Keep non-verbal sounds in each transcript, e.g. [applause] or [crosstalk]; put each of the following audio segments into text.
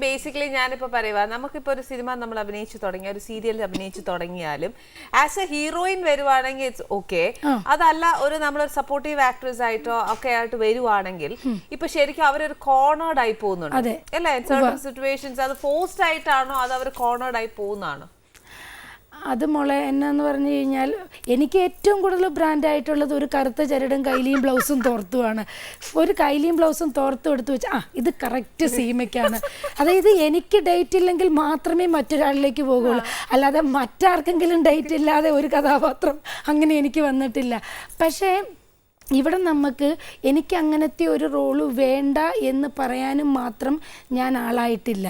Basically ഞാനിപ്പോൾ പറയുക നമുക്കിപ്പോൾ ഒരു സിനിമ നമ്മൾ അഭിനയിച്ചു തുടങ്ങിയ ഒരു സീരിയൽ അഭിനയിച്ചു തുടങ്ങിയാലും ആസ് എ ഹീറോയിൻ വരുവാണെങ്കിൽ ഇറ്റ്സ് ഓക്കെ അതല്ല ഒരു നമ്മളൊരു സപ്പോർട്ടീവ് ആക്ട്രസ് ആയിട്ടോ ഒക്കെ ആയിട്ട് വരുവാണെങ്കിൽ ഇപ്പൊ ശരിക്കും അവരൊരു കോർണേർഡ് ആയി പോകുന്നുണ്ട്. അല്ലേ? സർട്ടൺ സിറ്റുവേഷൻസ് അത് ഫോഴ്സ്ഡ് ആയിട്ടാണോ അത് അവർ കോർണേർഡ് ആയി പോകുന്നതാണോ? അത് മോളെ എന്നു പറഞ്ഞു കഴിഞ്ഞാൽ എനിക്ക് ഏറ്റവും കൂടുതൽ ബ്രാൻഡായിട്ടുള്ളത് ഒരു കറുത്ത ചരടും കൈലിയും ബ്ലൗസും തോർത്തുമാണ് ഒരു കൈലിയും ബ്ലൗസും തോർത്തും എടുത്തു വെച്ച് ആ ഇത് കറക്റ്റ് സീമയ്ക്കാണ്. അതായത് എനിക്ക് ഡേറ്റ് ഇല്ലെങ്കിൽ മാത്രമേ മറ്റൊരാളിലേക്ക് പോകുള്ളൂ. അല്ലാതെ മറ്റാർക്കെങ്കിലും ഡേറ്റ് ഇല്ലാതെ ഒരു കഥാപാത്രം അങ്ങനെ എനിക്ക് വന്നിട്ടില്ല. പക്ഷേ ഇവിടെ നമുക്ക് എനിക്ക് അങ്ങനത്തെ ഒരു റോൾ വേണ്ട എന്ന് പറയാനും മാത്രം ഞാൻ ആളായിട്ടില്ല.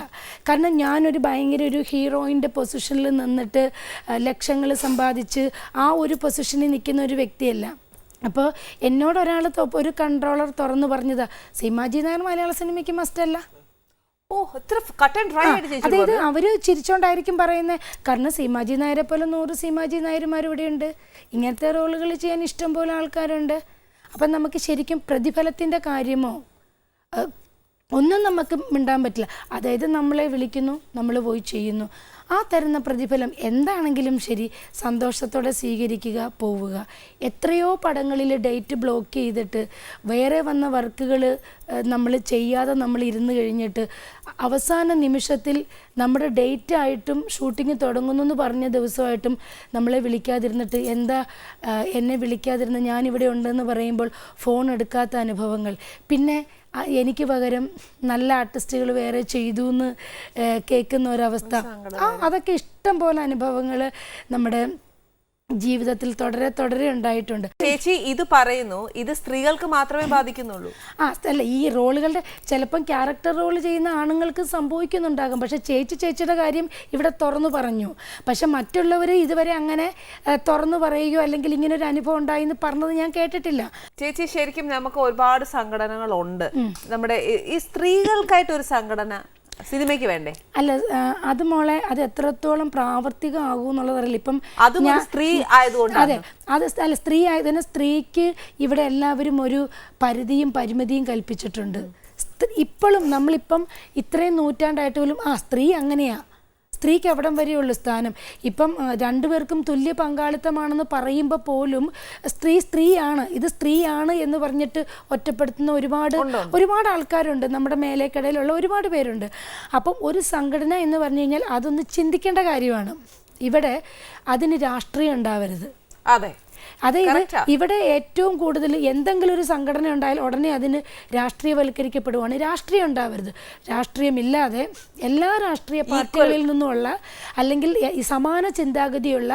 കാരണം ഞാനൊരു ഭയങ്കര ഒരു ഹീറോയിന്റെ പൊസിഷനിൽ നിന്നിട്ട് ലക്ഷങ്ങൾ സമ്പാദിച്ച് ആ ഒരു പൊസിഷനിൽ നിൽക്കുന്ന ഒരു വ്യക്തിയല്ല. അപ്പോൾ എന്നോട് ഒരാൾ ഒരു കൺട്രോളർ തുറന്നു പറഞ്ഞതാ സീമാജി നായർ മലയാള സിനിമയ്ക്ക് മസ്റ്റല്ല അതായത് അവർ ചിരിച്ചോണ്ടായിരിക്കും പറയുന്നത് കാരണം സീമാജി നായരെ പോലെ നൂറ് സീമാജി നായർമാർ ഇവിടെയുണ്ട്. ഇങ്ങനത്തെ റോളുകൾ ചെയ്യാൻ ഇഷ്ടം പോലെ ആൾക്കാരുണ്ട്. അപ്പം നമുക്ക് ശരിക്കും പ്രതിഫലത്തിന്റെ കാര്യമോ ഒന്നും നമുക്ക് മിണ്ടാൻ പറ്റില്ല. അതായത് നമ്മളെ വിളിക്കുന്നു നമ്മൾ പോയി ചെയ്യുന്നു. ആ തരുന്ന പ്രതിഫലം എന്താണെങ്കിലും ശരി സന്തോഷത്തോടെ സ്വീകരിക്കുക പോവുക. എത്രയോ പടങ്ങളിൽ ഡേറ്റ് ബ്ലോക്ക് ചെയ്തിട്ട് വേറെ വന്ന വർക്കുകൾ നമ്മൾ ചെയ്യാതെ നമ്മൾ ഇരുന്ന് കഴിഞ്ഞിട്ട് അവസാന നിമിഷത്തിൽ നമ്മുടെ ഡേറ്റ് ആയിട്ടും ഷൂട്ടിങ് തുടങ്ങുന്നു എന്ന് പറഞ്ഞ ദിവസമായിട്ടും നമ്മളെ വിളിക്കാതിരുന്നിട്ട് എന്താ എന്നെ വിളിക്കാതിരുന്ന് ഞാനിവിടെ ഉണ്ടെന്ന് പറയുമ്പോൾ ഫോൺ എടുക്കാത്ത അനുഭവങ്ങൾ. പിന്നെ എനിക്ക് പകരം നല്ല ആർട്ടിസ്റ്റുകൾ വേറെ ചെയ്തു എന്ന് കേൾക്കുന്ന ഒരവസ്ഥ. ആ അതൊക്കെ ഇഷ്ടം പോലെ അനുഭവങ്ങൾ നമ്മുടെ ജീവിതത്തിൽ തുടരെ തുടരെ ഉണ്ടായിട്ടുണ്ട്. ചേച്ചി ഇത് പറയുന്നു ഇത് സ്ത്രീകൾക്ക് മാത്രമേ ബാധിക്കുന്നുള്ളൂ. ആ അല്ല ഈ റോളുകളുടെ ചിലപ്പം ക്യാരക്ടർ റോൾ ചെയ്യുന്ന ആണുങ്ങൾക്ക് സംഭവിക്കുന്നുണ്ടാകും. പക്ഷെ ചേച്ചി ചേച്ചിയുടെ കാര്യം ഇവിടെ തുറന്നു പറഞ്ഞു. പക്ഷെ മറ്റുള്ളവർ ഇതുവരെ അങ്ങനെ തുറന്നു പറയുകയോ അല്ലെങ്കിൽ ഇങ്ങനെ ഒരു അനുഭവം ഉണ്ടായി എന്ന് പറഞ്ഞത് ഞാൻ കേട്ടിട്ടില്ല. ചേച്ചി ശരിക്കും നമുക്ക് ഒരുപാട് സംഘടനകളുണ്ട്. നമ്മുടെ ഈ- സ്ത്രീകൾക്കായിട്ട് ഒരു സംഘടന സിനിമയ്ക്ക് വേണ്ടേ? അല്ല അത് മോളെ അത് എത്രത്തോളം പ്രാവർത്തികമാകും എന്നുള്ളതറിയില്ല ഇപ്പം സ്ത്രീ ആയതുകൊണ്ടാണ്. അതെ അത് അല്ല സ്ത്രീ ആയതിനെ സ്ത്രീക്ക് ഇവിടെ എല്ലാവരും ഒരു പരിധിയും പരിമിതിയും കൽപ്പിച്ചിട്ടുണ്ട്. ഇപ്പോഴും നമ്മളിപ്പം ഇത്രയും നൂറ്റാണ്ടായിട്ട് പോലും ആ സ്ത്രീ അങ്ങനെയാ. സ്ത്രീക്ക് അവിടം വരെയുള്ളൂ സ്ഥാനം? ഇപ്പം രണ്ടുപേർക്കും തുല്യ പങ്കാളിത്തമാണെന്ന് പറയുമ്പോൾ പോലും സ്ത്രീ സ്ത്രീയാണ്. ഇത് സ്ത്രീയാണ് എന്ന് പറഞ്ഞിട്ട് ഒറ്റപ്പെടുത്തുന്ന ഒരുപാട് ഒരുപാട് ആൾക്കാരുണ്ട്. നമ്മുടെ മേലേക്കടയിലുള്ള ഒരുപാട് പേരുണ്ട്. അപ്പം ഒരു സംഘടന എന്ന് പറഞ്ഞു കഴിഞ്ഞാൽ അതൊന്ന് ചിന്തിക്കേണ്ട കാര്യമാണ്. ഇവിടെ അതിന് രാഷ്ട്രീയം ഉണ്ടാവരുത്. അതെ. അതായത് ഇത് ഇവിടെ ഏറ്റവും കൂടുതൽ എന്തെങ്കിലും ഒരു സംഘടന ഉണ്ടായാൽ ഉടനെ അതിന് രാഷ്ട്രീയവൽക്കരിക്കപ്പെടുവാണ്. രാഷ്ട്രീയം ഉണ്ടാവരുത്. രാഷ്ട്രീയമില്ലാതെ എല്ലാ രാഷ്ട്രീയ പാർട്ടികളിൽ നിന്നുമുള്ള അല്ലെങ്കിൽ സമാന ചിന്താഗതിയുള്ള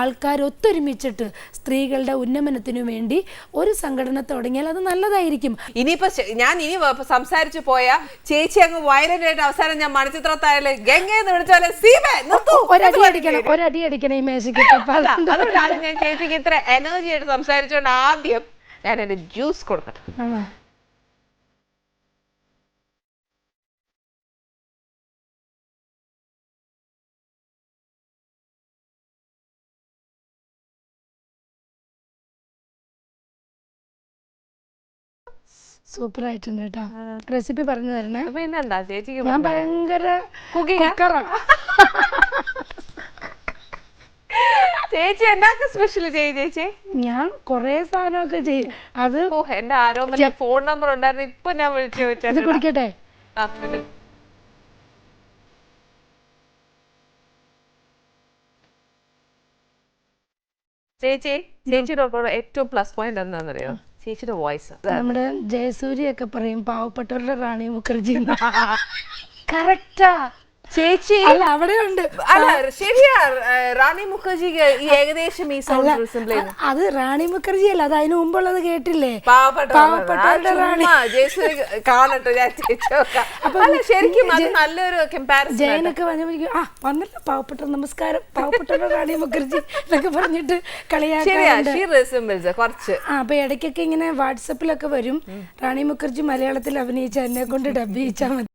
ആൾക്കാർ ഒത്തൊരുമിച്ചിട്ട് സ്ത്രീകളുടെ ഉന്നമനത്തിനു വേണ്ടി ഒരു സംഘടന തുടങ്ങിയാൽ അത് നല്ലതായിരിക്കും. ഇനിയിപ്പോ ഞാൻ ഇനി സംസാരിച്ചു പോയ ചേച്ചി അങ്ങ് വയലന്റ് ആയിട്ട് അവസാനം ഞാൻ മണിച്ചിത്രത്തായാലും ഗംഗയെന്ന് വിളിച്ചാലേ സീമ നിർത്തൂ ഒരടി അടിക്കണം ഒരടി അടിക്കണം ഈ മേശയ്ക്ക്. ചേച്ചിക്ക് ഇത്ര എനർജി ആയിട്ട് സംസാരിച്ചോണ്ട് ആദ്യം ഞാൻ എന്റെ ജ്യൂസ് കൊടുക്കട്ടെ? സൂപ്പർ ആയിട്ടുണ്ട് കേട്ടോ. റെസിപ്പി പറഞ്ഞു തരണേ. ഞാൻ ഭയങ്കര Cooking ആ? കുക്കറാണ് ചേച്ചി എന്നാക്ക് സ്പെഷ്യൽ ചെയ്യും ചേച്ചി? ഞാൻ കൊറേ സാധനമൊക്കെ ചെയ്യും അത് ഓ എന്റെ ആരോ ഫോൺ നമ്പർ ഉണ്ടായിരുന്നു. ഇപ്പൊ ഞാൻ വിളിച്ചു ചോദിച്ചത് കുടിക്കട്ടെ. ചേച്ചി ചേച്ചിയുടെ ഏറ്റവും പ്ലസ് പോയിന്റ് എന്താണെന്നറിയോ? ചേച്ചിയുടെ വോയിസ് നമ്മുടെ ജയസൂര്യൊക്കെ പറയും പാവപ്പെട്ടവരുടെ റാണി മുഖർജി കറക്റ്റാ [laughs] ചേച്ചി അല്ല അവിടെ ഉണ്ട് അല്ല ശരിയാ റാണി മുഖർജി ഈ ഏകദേശം ഈ സൗണ്ട് അത് റാണി മുഖർജി അല്ല അത് അതിന് മുമ്പുള്ളത് കേട്ടില്ലേ? പാവപ്പെട്ട പാവപ്പെട്ടവരുടെ റാണി. കാണട്ടെ ഞാൻ അല്ല ശരിക്കും അത് നല്ലൊരു കമ്പാരിസൺ ജയനൊക്കെ വന്നപ്പോഴേക്കും ആ വന്നല്ലോ പാവപ്പെട്ട നമസ്കാരം പാവപ്പെട്ടവരുടെ റാണി മുഖർജി എന്നൊക്കെ പറഞ്ഞിട്ട് കളിയാക്കാറുണ്ട്. കുറച്ച്. ആ അപ്പൊ ഇടയ്ക്കൊക്കെ ഇങ്ങനെ വാട്സപ്പിലൊക്കെ വരും റാണി മുഖർജി മലയാളത്തിൽ അഭിനയിച്ച എന്നെ കൊണ്ട് ഡബ് ചെയ്യിച്ചാൽ മതി.